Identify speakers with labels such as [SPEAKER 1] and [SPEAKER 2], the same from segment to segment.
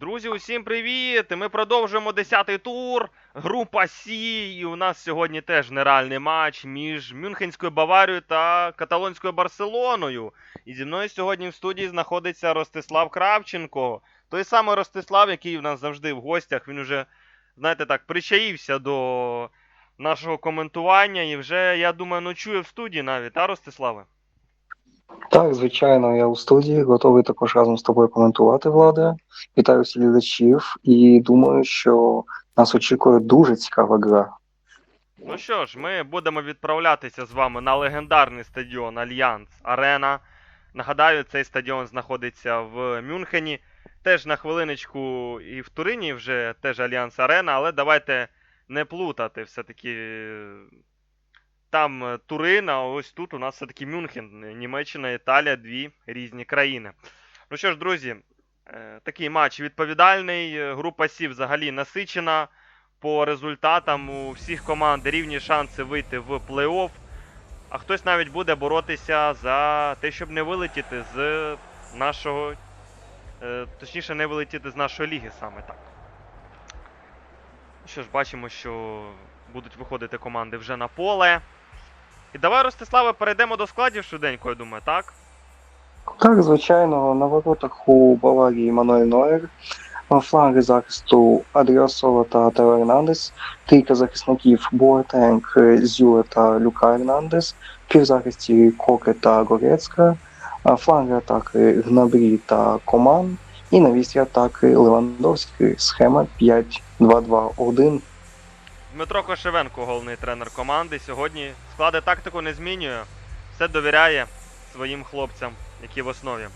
[SPEAKER 1] Друзі, усім привіт! Ми продовжуємо 10-й тур. Група Сі. І у нас сьогодні теж нереальний матч між Мюнхенською Баварією та Каталонською Барселоною. І зі мною сьогодні в студії знаходиться Ростислав Кравченко. Той самий Ростислав, який у нас завжди в гостях. Він уже, знаєте так, причаївся до нашого коментування і вже, я думаю, ночує в студії навіть, та, Ростиславе?
[SPEAKER 2] Так, звичайно, я у студії готовий також разом з тобою коментувати, Владе. Вітаю всіх глядачів і думаю, що нас очікує дуже цікава гра.
[SPEAKER 1] Ну що ж, ми будемо відправлятися з вами на легендарний стадіон Альянс Арена. Нагадаю, цей стадіон знаходиться в Мюнхені. Теж на хвилиночку і в Турині вже теж Альянс Арена, але давайте не плутати. Все-таки там е, Турин, а ось тут у нас все-таки Мюнхен, Німеччина, Італія, дві різні країни. Ну що ж, друзі, е, такий матч відповідальний. Е, Група Сі взагалі насичена по результатам у всіх команд рівні шанси вийти в плей-офф. А хтось навіть буде боротися за те, щоб не вилетіти з нашого. е, Точніше, не вилетіти з нашої ліги саме так. Що ж, бачимо, що будуть виходити команди вже на поле. І давай, Ростиславе, перейдемо до складів швиденько, я думаю, так?
[SPEAKER 2] Так, звичайно, на воротах у Баварії Мануель Нойер, фланги захисту Адріасола та Тео Ернандес, трійка захисників Боатенг, Зюре та Люка Ернандес, півзахисті Коке та Горецька, фланги атаки Гнабрі та Коман, і на вісті атаки Левандовський, схема 5-2-2-1.
[SPEAKER 1] Дмитро Кошевенко, головний тренер команди, сьогодні склади тактику не змінює, все довіряє своїм хлопцям, які в основі.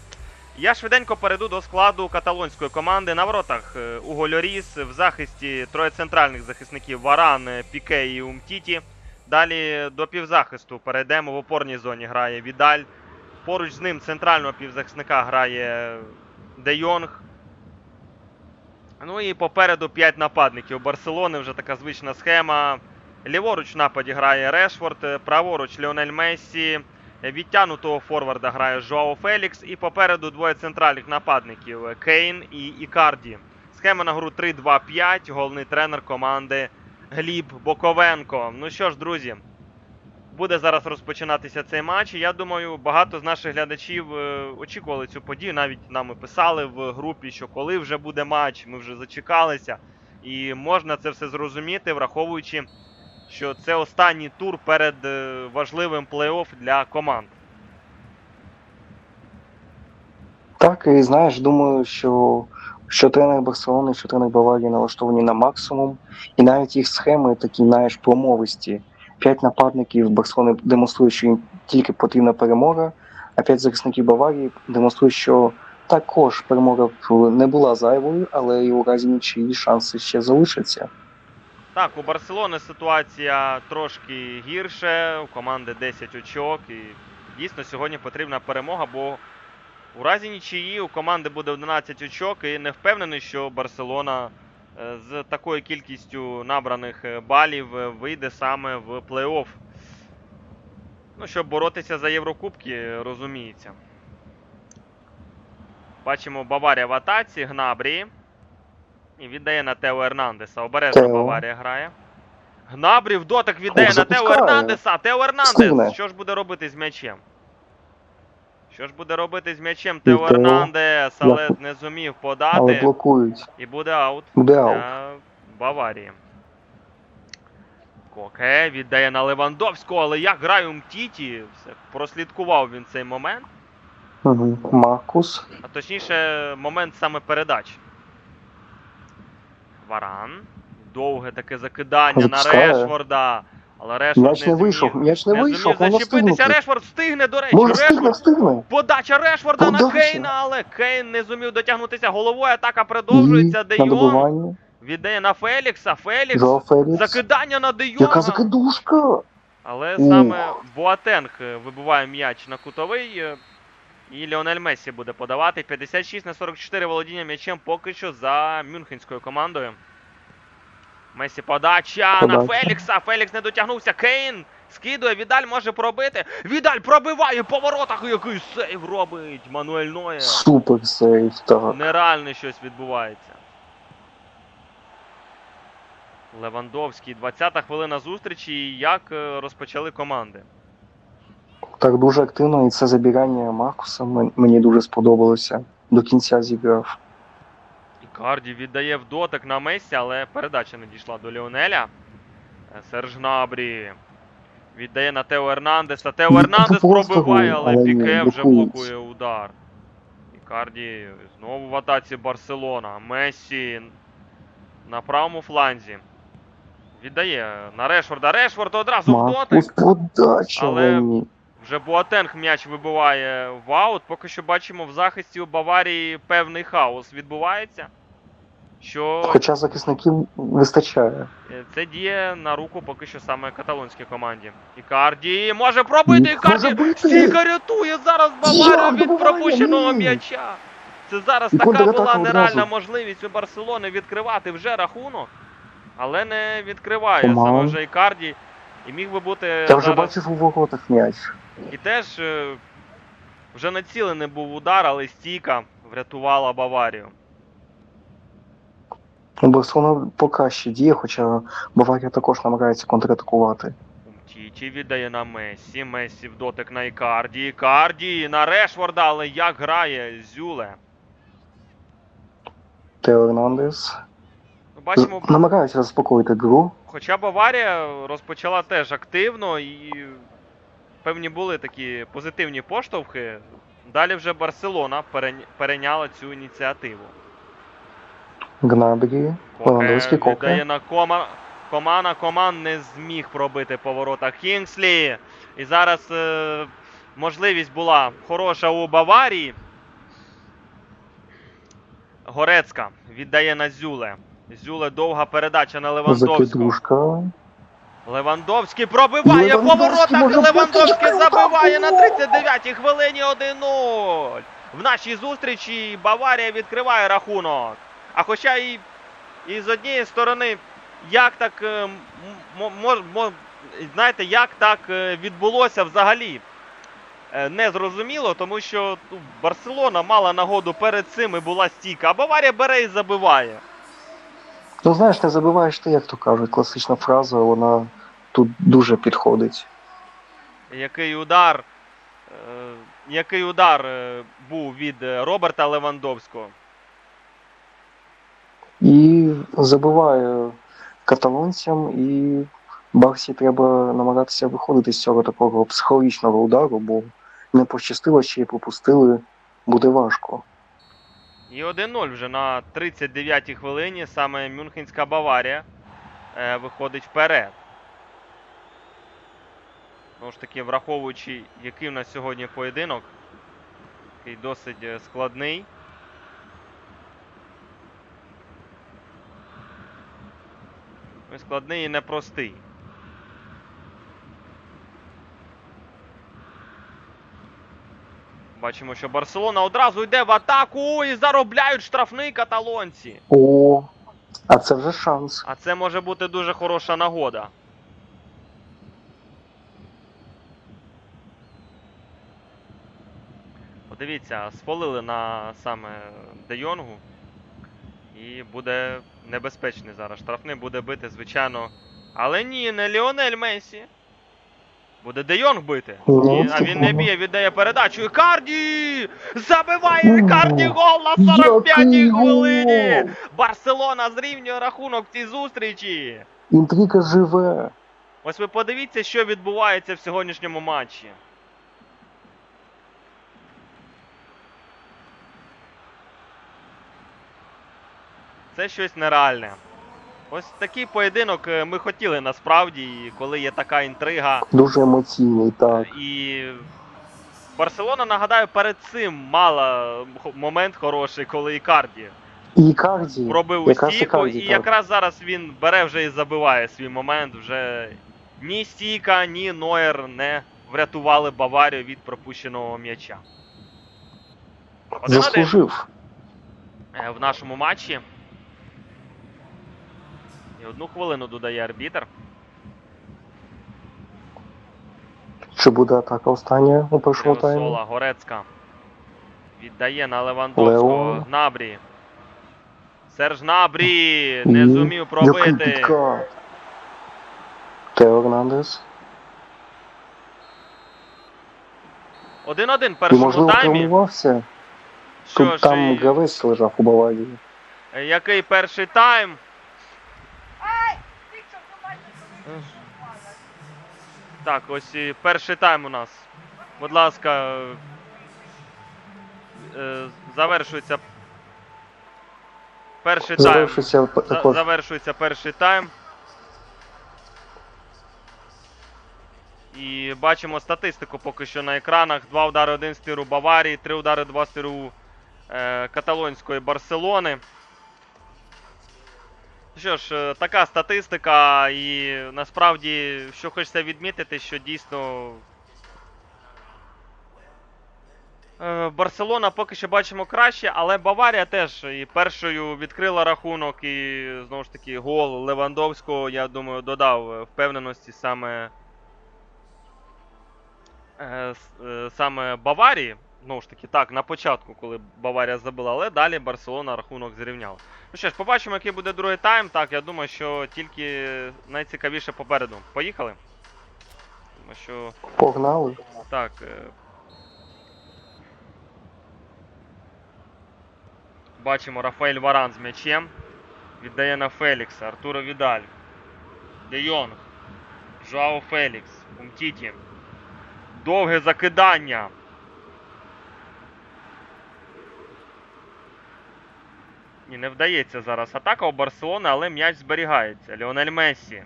[SPEAKER 1] Я швиденько перейду до складу каталонської команди. На воротах е, Уго в захисті троє центральних захисників Варан, Піке і Умтіті. Далі до півзахисту перейдемо в опорній зоні грає Відаль. Поруч з ним центрального півзахисника грає Де Йонг. Ну і попереду 5 нападників. У Барселони вже така звична схема. Ліворуч в нападі грає Решфорд, е, праворуч Ліонель Мессі. Е, Відтянутого форварда грає Жоао Фелікс. І попереду двоє центральних нападників е, Кейн і Ікарді. Схема на гру 3-2-5. Головний тренер команди Гліб Боковенко. Ну що ж, друзі, буде зараз розпочинатися цей матч. Я думаю, багато з наших глядачів очікували цю подію. Навіть нам писали в групі, що коли вже буде матч, ми вже зачекалися. І можна це все зрозуміти, враховуючи, що це останній тур перед е, важливим плей-офф для команд.
[SPEAKER 2] Так, і знаєш, думаю, що, що тренер Барселони, що тренер Баварії налаштовані на максимум, і навіть їх схеми такі, знаєш, промовисті. П'ять нападників Барселони демонструють, що їм тільки потрібна перемога, а п'ять захисників Баварії демонструють, що також перемога не була зайвою, але і у разі нічиї шанси ще залишаться.
[SPEAKER 1] Так, у Барселони ситуація трошки гірше, у команди 10 очок. І дійсно сьогодні потрібна перемога, бо у разі нічиї у команди буде 11 очок, і не впевнений, що Барселона е, з такою кількістю набраних е, балів е, вийде саме в плей-офф. Ну, щоб боротися за Єврокубки, розуміється. Бачимо Баварія в атаці, Гнабрі. І віддає на Тео Ернандеса. Обережно
[SPEAKER 2] Тео.
[SPEAKER 1] Баварія грає. Гнабрі в дотик віддає
[SPEAKER 2] Ох,
[SPEAKER 1] на Тео
[SPEAKER 2] запускає.
[SPEAKER 1] Ернандеса. Тео Ернандес.
[SPEAKER 2] Встигне.
[SPEAKER 1] Що ж буде робити з м'ячем? Що ж буде робити з м'ячем Тео
[SPEAKER 2] Тео.
[SPEAKER 1] Ернандес, але
[SPEAKER 2] Я-
[SPEAKER 1] не зумів
[SPEAKER 2] Але
[SPEAKER 1] подати.
[SPEAKER 2] блокують.
[SPEAKER 1] І буде аут
[SPEAKER 2] Буде аут.
[SPEAKER 1] для Баварії. Коке віддає на Левандовського, але як грає Умтіті, все, прослідкував він цей момент.
[SPEAKER 2] Угу. Маркус.
[SPEAKER 1] А точніше, момент саме передачі. Варан. Довге таке закидання
[SPEAKER 2] Запускає.
[SPEAKER 1] на Решфорда. Але Решфорд
[SPEAKER 2] М'яч не
[SPEAKER 1] зумів-
[SPEAKER 2] вийшов, м'яч не
[SPEAKER 1] не
[SPEAKER 2] вийшов,
[SPEAKER 1] зачепитися. Решфорд встигне, до речі.
[SPEAKER 2] Може встигне,
[SPEAKER 1] Решфорд.
[SPEAKER 2] встигне.
[SPEAKER 1] Подача Решфорда на Кейна, але Кейн не зумів дотягнутися головою. Атака продовжується. Де Йонг віддає на Фелікса. Фелікс.
[SPEAKER 2] Жоао Фелікс.
[SPEAKER 1] Закидання на Де
[SPEAKER 2] Яка закидушка!
[SPEAKER 1] Але саме Буатенг е, вибиває м'яч на кутовий. І Ліонель Мессі буде подавати. 56 на 44 володіння м'ячем поки що за мюнхенською командою. Месі подача, на Фелікса. Фелікс не дотягнувся. Кейн. Скидує, Відаль може пробити. Відаль пробиває по воротах, який сейв робить Мануель Нойер.
[SPEAKER 2] Супер сейв, так.
[SPEAKER 1] Нереально щось відбувається. Левандовський, 20-та хвилина зустрічі. І як е, розпочали команди?
[SPEAKER 2] Так дуже активно, і це забігання Маркуса мені дуже сподобалося. До кінця зіграв.
[SPEAKER 1] Ікарді віддає в дотик на Месі, але передача не дійшла до Ліонеля. Е, Серж Гнабрі віддає на Тео Ернандеса. Тео
[SPEAKER 2] Ну,
[SPEAKER 1] Ернандес пробиває, але Піке вже блокує удар. Ікарді знову в атаці Барселона. Месі на правому фланзі. Віддає на Решфорда. Решфорд одразу в дотик. Але-. Вже Буатенг м'яч вибиває в аут. Поки що бачимо в захисті у Баварії певний хаос відбувається. Що
[SPEAKER 2] Хоча захисників вистачає.
[SPEAKER 1] е, це діє на руку поки що саме каталонській команді. Ікарді може пробити Ікарді! Стійка рятує зараз Баварію від пропущеного м'яча. Це зараз
[SPEAKER 2] І
[SPEAKER 1] така була нереальна можливість у Барселони відкривати вже рахунок, але не відкриває саме вже Ікарді. І міг би бути
[SPEAKER 2] Я вже
[SPEAKER 1] зараз...
[SPEAKER 2] бачив у воротах м'яч.
[SPEAKER 1] І теж е, вже націлений був удар, але стійка врятувала Баварію.
[SPEAKER 2] Барселона покраще діє, хоча Баварія також намагається контратакувати.
[SPEAKER 1] Умтічі віддає на Месі. Месі в дотик на Ікарді. Ікарді на Решворда, але як грає Зюле.
[SPEAKER 2] Тео Ернандес.
[SPEAKER 1] Ну, Бачимо,
[SPEAKER 2] Намагається заспокоїти гру.
[SPEAKER 1] хоча Баварія розпочала теж активно і певні були такі позитивні поштовхи. Далі вже Барселона перейняла цю ініціативу.
[SPEAKER 2] Гнабрі. Левандовський
[SPEAKER 1] Коке віддає на кома. Комана Коман не зміг пробити по воротах Кінгслі. І зараз е, можливість була хороша у Баварії. Горецька віддає на Зюле. Зюле довга передача на Левандовського. Левандовський пробиває по
[SPEAKER 2] Левандовський
[SPEAKER 1] воротах. Левандовський забиває на 39-й хвилині 1-0. В нашій зустрічі Баварія відкриває рахунок. А хоча і, і з однієї сторони, як так е, мож- знаєте, як так е, відбулося взагалі? е, Не зрозуміло, тому що ну, Барселона мала нагоду перед цим і була стійка, а Баварія бере і забиває.
[SPEAKER 2] Ну знаєш, не забуваєш ти, як то кажуть, класична фраза, вона тут дуже підходить.
[SPEAKER 1] Який удар, е, який удар е, був від е, Роберта Левандовського.
[SPEAKER 2] І забиває каталонцям, і Барсі треба намагатися виходити з цього такого психологічного удару, бо не пощастило, ще й пропустили, буде важко.
[SPEAKER 1] І 1-0 вже на 39-й хвилині саме Мюнхенська Баварія виходить вперед. Знову ж таки, враховуючи, який в нас сьогодні поєдинок, який досить е, складний. Ну, Складний і непростий. Бачимо, що Барселона одразу йде в атаку і заробляють штрафний каталонці.
[SPEAKER 2] О, а це вже шанс.
[SPEAKER 1] А це може бути дуже хороша нагода. Подивіться, сполили на саме Де Йонгу. І буде небезпечний зараз. Штрафний буде бити, звичайно. Але ні, не Ліонель Месі. Буде Де Йонг бити. Ні, а він не б'є, віддає передачу. Ікарді! Забиває Ікарді гол на 45-й хвилині! Барселона зрівнює рахунок в цій зустрічі.
[SPEAKER 2] Інтрига живе.
[SPEAKER 1] Ось ви подивіться, що відбувається в сьогоднішньому матчі. Це щось нереальне. Ось такий поєдинок е, ми хотіли насправді, і коли є така інтрига.
[SPEAKER 2] Дуже емоційний, так.
[SPEAKER 1] І Барселона, нагадаю, перед цим мала момент хороший, коли Ікарді
[SPEAKER 2] І Ікарді.
[SPEAKER 1] пробив у
[SPEAKER 2] якраз
[SPEAKER 1] стійку,
[SPEAKER 2] Ікарді,
[SPEAKER 1] і
[SPEAKER 2] так.
[SPEAKER 1] якраз зараз він бере вже і забиває свій момент. Вже ні стійка, ні Нойер не врятували Баварію від пропущеного м'яча.
[SPEAKER 2] Заслужив.
[SPEAKER 1] е, в нашому матчі. І одну хвилину додає арбітр.
[SPEAKER 2] Чи буде атака остання у першому таймі?
[SPEAKER 1] Сола, Горецька. Віддає на Левандовського.
[SPEAKER 2] Лео.
[SPEAKER 1] Гнабрі. Серж Гнабрі не
[SPEAKER 2] І
[SPEAKER 1] зумів
[SPEAKER 2] Який
[SPEAKER 1] пробити.
[SPEAKER 2] підкат. Тео Ернандес.
[SPEAKER 1] 1-1 в
[SPEAKER 2] І
[SPEAKER 1] першому
[SPEAKER 2] можливо
[SPEAKER 1] таймі.
[SPEAKER 2] травмувався.
[SPEAKER 1] Що
[SPEAKER 2] Тут
[SPEAKER 1] ж,
[SPEAKER 2] там
[SPEAKER 1] і-
[SPEAKER 2] гравець лежав у Баварії.
[SPEAKER 1] який перший тайм? Так, ось і перший тайм у нас. Будь ласка, е, завершується. Перший тайм.
[SPEAKER 2] Завершився також.
[SPEAKER 1] завершується перший тайм. І бачимо статистику поки що на екранах. Два удари, один з тиру Баварії, три удари, два з тиру е, каталонської Барселони. Що ж, е, така статистика, і насправді, що хочеться відмітити, що дійсно. е, Барселона поки що бачимо краще, але Баварія теж і першою відкрила рахунок, і знову ж таки гол Левандовського, я думаю, додав впевненості саме. е, Саме Баварії. Знову ж таки, так, на початку, коли Баварія забила, але далі Барселона рахунок зрівняла. Ну що ж, побачимо, який буде другий тайм. Так, я думаю, що тільки найцікавіше попереду. Поїхали. Тому що
[SPEAKER 2] Погнали.
[SPEAKER 1] так. е, Бачимо Рафаель Варан з м'ячем. Віддає на Фелікса. Артуро Відаль. Де Йонг. Жао Фелікс. Умтіті. Довге закидання. Ні, не вдається зараз атака у Барселони, але м'яч зберігається. Ліонель Мессі.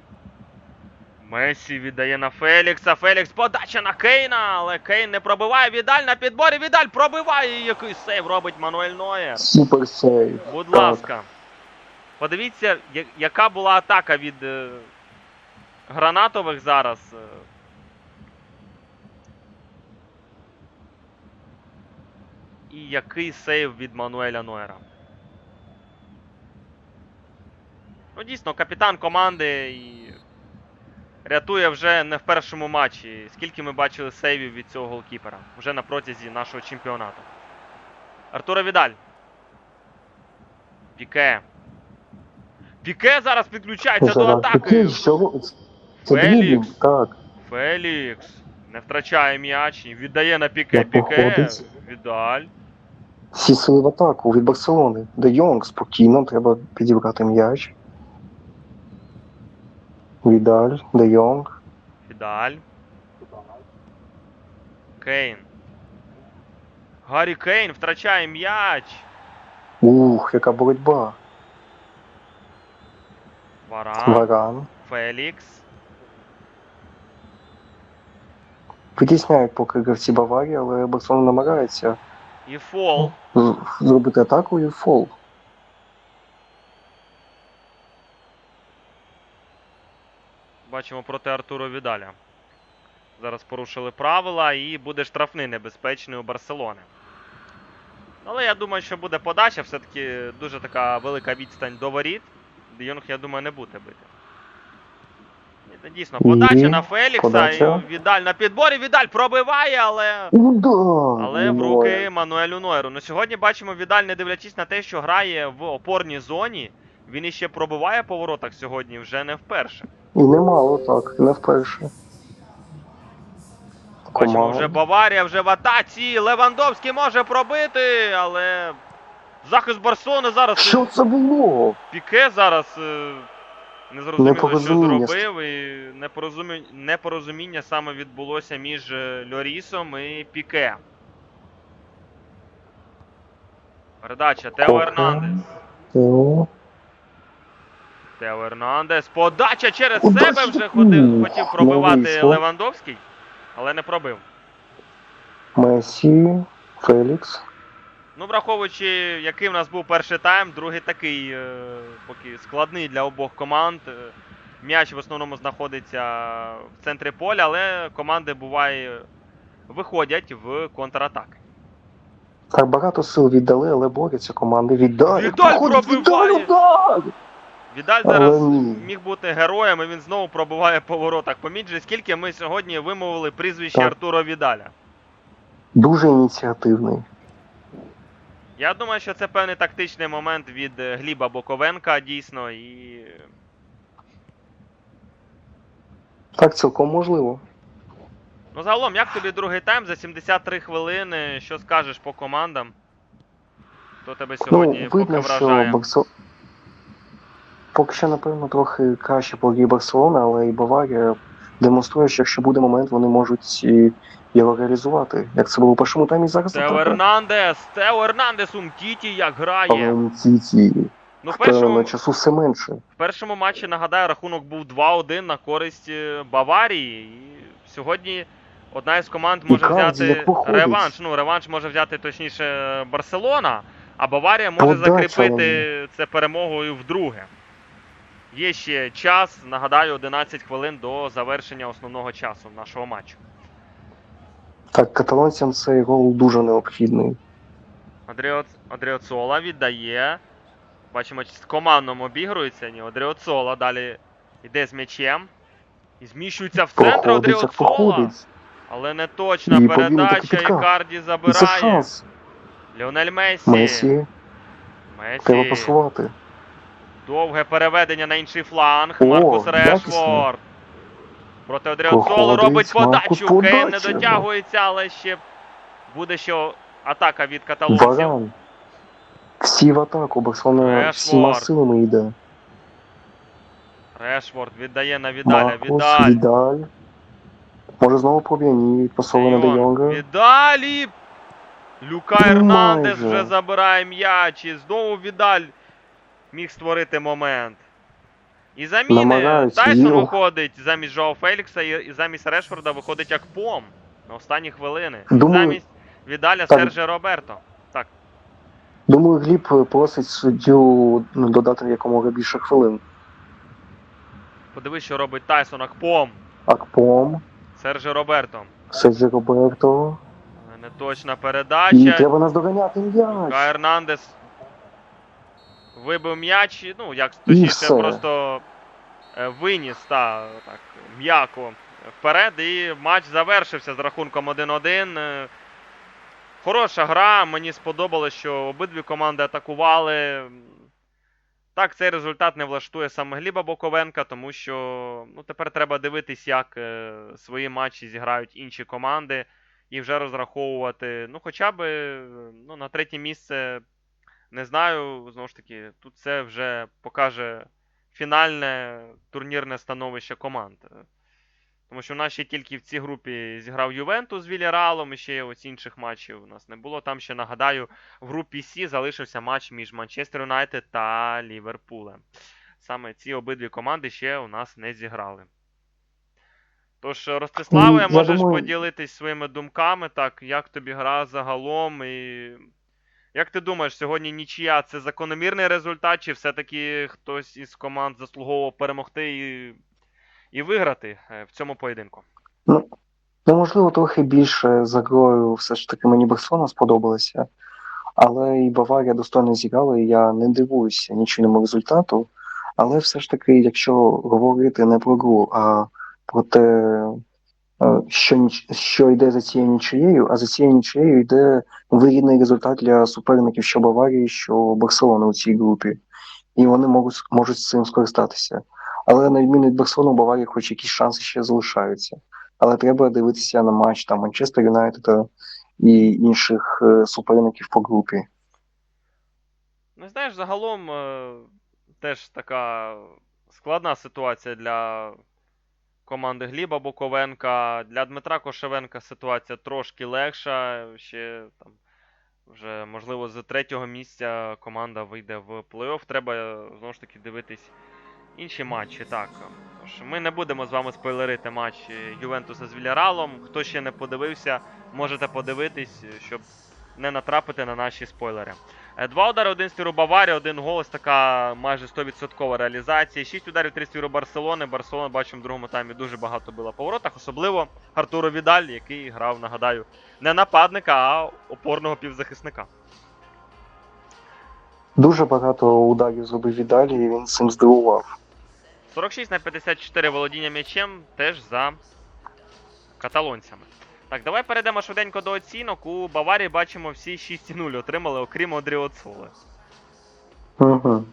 [SPEAKER 1] Месі віддає на Фелікса. Фелікс подача на Кейна, але Кейн не пробиває. Відаль на підборі. Відаль пробиває. Який сейв робить Мануель Нойер.
[SPEAKER 2] Супер сейв.
[SPEAKER 1] Будь
[SPEAKER 2] Так.
[SPEAKER 1] ласка. Подивіться, яка була атака від е, гранатових зараз. е. І який сейв від Мануеля Нойера. Ну, дійсно, капітан команди і рятує вже не в першому матчі. Скільки ми бачили сейвів від цього голкіпера вже на протязі нашого чемпіонату. Артура Відаль. Піке. Піке зараз підключається до атаки.
[SPEAKER 2] такий, що? Це
[SPEAKER 1] Фелікс. Фелікс. Не втрачає м'яч і віддає на піке. Піке.
[SPEAKER 2] походить.
[SPEAKER 1] Відаль.
[SPEAKER 2] Всі сили в атаку від Барселони. Де Йонг спокійно, треба підібрати м'яч. Відаль, Де Йонг.
[SPEAKER 1] Відаль. Кейн. Гаррі Кейн втрачає м'яч.
[SPEAKER 2] Ух, яка боротьба.
[SPEAKER 1] Варан.
[SPEAKER 2] Варан.
[SPEAKER 1] Фелікс.
[SPEAKER 2] Витісняють поки гравці Баварії, але Барселона намагається
[SPEAKER 1] І фол.
[SPEAKER 2] з- зробити атаку і фол.
[SPEAKER 1] Бачимо проти Артуро Відаля. Зараз порушили правила і буде штрафний небезпечний у Барселони. Але я думаю, що буде подача, все-таки дуже така велика відстань до воріт. Де Йонг, я думаю, не буде бити. І, Дійсно, подача
[SPEAKER 2] Ні,
[SPEAKER 1] на Фелікса
[SPEAKER 2] подача.
[SPEAKER 1] і Відаль на підборі. Відаль пробиває, але.
[SPEAKER 2] Удар!
[SPEAKER 1] Але в руки Мануелю Нойеру. Ну сьогодні бачимо Відаль, не дивлячись на те, що грає в опорній зоні. Він іще пробиває по воротах сьогодні вже не вперше.
[SPEAKER 2] І немало так, не вперше.
[SPEAKER 1] Бачимо, вже Баварія, вже в атаці. Левандовський може пробити, але захист Барселони зараз.
[SPEAKER 2] Що це було?
[SPEAKER 1] Піке зараз е, не зрозуміло, що
[SPEAKER 2] Непорозуміння.
[SPEAKER 1] зробив. І непорозуміння, непорозуміння саме відбулося між е, Льорісом і Піке. Передача Тео. Ернандес.
[SPEAKER 2] Тео.
[SPEAKER 1] Тео Ернандес. Подача через
[SPEAKER 2] Удачі
[SPEAKER 1] себе вже ходив, хотів пробивати. Левандовський, але не пробив.
[SPEAKER 2] Месі. Фелікс.
[SPEAKER 1] Ну, враховуючи, який в нас був перший тайм, другий такий е, поки складний для обох команд. Е, М'яч в основному знаходиться в центрі поля, але команди буває виходять в контратаки.
[SPEAKER 2] Так багато сил віддали, але борються команди. Віддаль.
[SPEAKER 1] Віддаль пробиває.
[SPEAKER 2] Віддаль, удар!
[SPEAKER 1] Відаль зараз міг бути героєм, і він знову пробуває по воротах. Поміть же, скільки ми сьогодні вимовили прізвище
[SPEAKER 2] Так.
[SPEAKER 1] Артура Відаля.
[SPEAKER 2] Дуже ініціативний.
[SPEAKER 1] Я думаю, що це певний тактичний момент від е, Гліба Боковенка, дійсно, і
[SPEAKER 2] Так, цілком можливо.
[SPEAKER 1] Ну, загалом, як тобі другий тайм за 73 хвилини? Що скажеш по командам? Хто тебе сьогодні
[SPEAKER 2] ну,
[SPEAKER 1] поки
[SPEAKER 2] видно, що
[SPEAKER 1] вражає?
[SPEAKER 2] Поки що, напевно, трохи краще погрі Барселона, але і Баварія демонструє, що якщо буде момент, вони можуть і його реалізувати. Як це було у першому таймі зараз.
[SPEAKER 1] Тео. Ернандес! Тео Ернандес Умтіті як
[SPEAKER 2] Але
[SPEAKER 1] грає.
[SPEAKER 2] Умтіті,
[SPEAKER 1] Ну, в
[SPEAKER 2] в першому... часу все менше.
[SPEAKER 1] в першому матчі, нагадаю, рахунок був 2-1 на користь е, Баварії. І сьогодні одна із команд може
[SPEAKER 2] Ікарді,
[SPEAKER 1] взяти реванш. Ну, реванш може взяти точніше Барселона, а Баварія може
[SPEAKER 2] Подача
[SPEAKER 1] закріпити це перемогою вдруге. Є ще час, нагадаю, 11 хвилин до завершення основного часу нашого матчу.
[SPEAKER 2] Так, каталонцям цей гол дуже необхідний.
[SPEAKER 1] Адріоц... Адріоцола віддає. Бачимо, з командом обігрується. Ні, Адріоцола далі йде з м'ячем. І зміщується в центр Адріоцола. Але не точна
[SPEAKER 2] І
[SPEAKER 1] передача,
[SPEAKER 2] І це
[SPEAKER 1] забирає.
[SPEAKER 2] шанс.
[SPEAKER 1] Леонель Месі.
[SPEAKER 2] Месі, треба
[SPEAKER 1] Месі. Довге переведення на інший фланг.
[SPEAKER 2] О,
[SPEAKER 1] Маркус. Решфорд. Проти
[SPEAKER 2] Проходить,
[SPEAKER 1] робить подачу. Кейн не дотягується, але ще буде ще атака від каталонців.
[SPEAKER 2] Всі в атаку, Барселона всіма силами йде.
[SPEAKER 1] Решфорд віддає на Відаля.
[SPEAKER 2] Маркус,
[SPEAKER 1] Відаль.
[SPEAKER 2] Відаль. Може знову проб'є? Ні, пасовує на Де
[SPEAKER 1] Йонг.
[SPEAKER 2] Йонга.
[SPEAKER 1] Відалі. Люка Ернандес вже забирає м'яч. І знову Відаль міг створити момент. І заміни. Тайсон
[SPEAKER 2] йох.
[SPEAKER 1] виходить замість Жоу Фелікса і, і замість Решфорда виходить як пом на останні хвилини.
[SPEAKER 2] Думаю,
[SPEAKER 1] замість Відаля
[SPEAKER 2] так.
[SPEAKER 1] Серже Роберто. Так.
[SPEAKER 2] Думаю, Гліб просить суддю ну, додати якомога більше хвилин.
[SPEAKER 1] Подивись, що робить Тайсон Акпом.
[SPEAKER 2] Акпом,
[SPEAKER 1] Серже Роберто.
[SPEAKER 2] Серджі Роберто.
[SPEAKER 1] Але Неточна
[SPEAKER 2] І
[SPEAKER 1] передача.
[SPEAKER 2] треба наздоганяти м'яч.
[SPEAKER 1] Ка Ернандес вибив м'яч, і, ну, як точніше, просто е, виніс та, так, м'яко вперед, і матч завершився з рахунком 1-1. Е, Хороша гра, мені сподобалось, що обидві команди атакували. Так, цей результат не влаштує саме Гліба Боковенка, тому що ну, тепер треба дивитись, як е, свої матчі зіграють інші команди і вже розраховувати, ну, хоча б е, ну, на третє місце, не знаю, знову ж таки, тут це вже покаже фінальне турнірне становище команд. Тому що в нас ще тільки в цій групі зіграв Ювентус з Вільяралом, і ще ось інших матчів у нас не було. Там ще нагадаю, в групі Сі залишився матч між Манчестер Юнайтед та Ліверпулем. Саме ці обидві команди ще у нас не зіграли. Тож, Ростиславе, можеш
[SPEAKER 2] думаю-
[SPEAKER 1] поділитись своїми думками, так, як тобі гра загалом, і як ти думаєш, сьогодні нічия це закономірний результат, чи все-таки хтось із команд заслуговував перемогти і, і виграти е, в цьому поєдинку?
[SPEAKER 2] Ну, можливо, трохи більше за грою все ж таки мені Барселона сподобалася. Але і Баварія достойно зіграла, і я не дивуюся нічийному результату. Але все ж таки, якщо говорити не про гру, а про те, що, що йде за цією нічиєю, а за цією нічиєю йде вигідний результат для суперників що Баварії, що Барселони у цій групі. І вони можуть, можуть з цим скористатися. Але на відміну від Барселони, у Баварії хоч якісь шанси ще залишаються. Але треба дивитися на матч там Манчестер Юнайтед і інших е, суперників по групі.
[SPEAKER 1] Ну, знаєш, загалом е, теж така складна ситуація для команди Гліба Буковенка. Для Дмитра Кошевенка ситуація трошки легша. Ще там вже, можливо, з третього місця команда вийде в плей-офф. Треба знову ж таки дивитись інші матчі. Так. Тож ми не будемо з вами спойлерити матч Ювентуса з Вільяралом. Хто ще не подивився, можете подивитись, щоб не натрапити на наші спойлери. Е, Два удари, один стіру Баварії, один голос, така майже 100% реалізація. Шість ударів, три стіру Барселони. Барселона, бачимо, в другому таймі дуже багато била по воротах, особливо Артуро Відаль, який грав, нагадаю, не нападника, а опорного півзахисника.
[SPEAKER 2] Дуже багато ударів зробив Відалі, і він цим здивував.
[SPEAKER 1] 46 на 54 володіння м'ячем теж за каталонцями. Так, давай перейдемо швиденько до оцінок. У Баварії бачимо всі 6,0 отримали, окрім Одріоцоли.
[SPEAKER 2] Угу.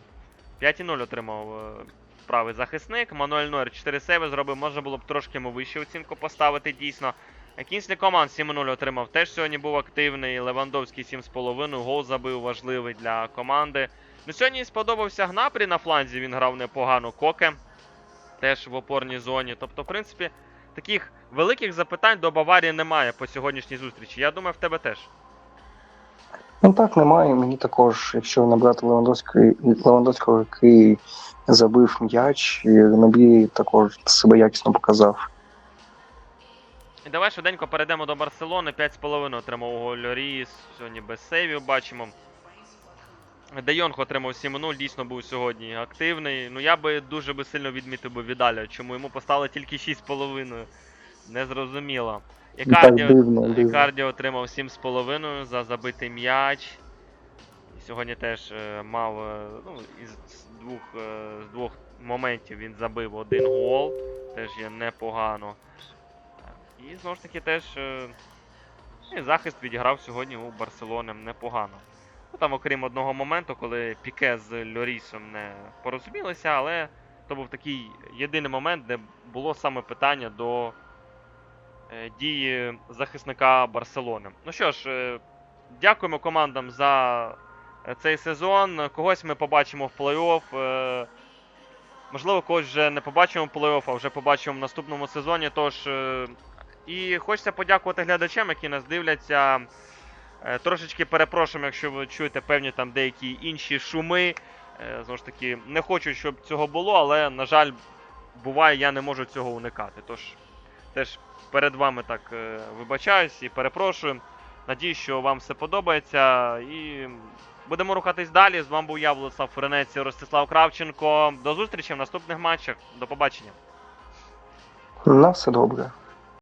[SPEAKER 1] 5,0 отримав е, правий захисник. Мануель Нойер 4 сейви зробив, можна було б трошки йому вищу оцінку поставити дійсно. Кінслі Команд 7-0 отримав. Теж сьогодні був активний. Левандовський 7,5. Гол забив важливий для команди. Ну, сьогодні сподобався Гнапрі на фланзі, він грав непогано. Коке теж в опорній зоні. Тобто, в принципі, таких великих запитань до Баварії немає по сьогоднішній зустрічі. Я думаю, в тебе теж.
[SPEAKER 2] Ну так, немає. Мені також, якщо набрати Левандовського, який забив м'яч, і Ренобі також себе якісно показав.
[SPEAKER 1] І давай швиденько перейдемо до Барселони. 5,5 отримав гол Льоріс. Сьогодні без сейвів бачимо. Де Йонг отримав 7-0, дійсно був сьогодні активний. Ну я би дуже би сильно відмітив би Відаля, чому йому поставили тільки 6,5. Незрозуміло.
[SPEAKER 2] Так
[SPEAKER 1] Ікарді,
[SPEAKER 2] дивно, дивно.
[SPEAKER 1] Ікарді отримав 7,5 за забитий м'яч. Сьогодні теж е, мав е, ну, із з двох, е, з двох моментів він забив один гол. Теж є непогано. І знову ж таки теж е, захист відіграв сьогодні у Барселони непогано. Ну, там, окрім одного моменту, коли Піке з Льорісом не порозумілися, але то був такий єдиний момент, де було саме питання до е, дії захисника Барселони. Ну що ж, е, дякуємо командам за е, цей сезон. Когось ми побачимо в плей-офф. Можливо, когось вже не побачимо в плей-офф, а вже побачимо в наступному сезоні. Тож. І хочеться подякувати глядачам, які нас дивляться. Е, Трошечки перепрошуємо, якщо ви чуєте певні там деякі інші шуми. Е, Знову ж таки, не хочу, щоб цього було, але, на жаль, буває, я не можу цього уникати. Тож теж перед вами так е, вибачаюсь і перепрошую. Надію, що вам все подобається. І будемо рухатись далі. З вами був я, Владислав Ференець і Ростислав Кравченко. До зустрічі в наступних матчах. До побачення.
[SPEAKER 2] На все добре.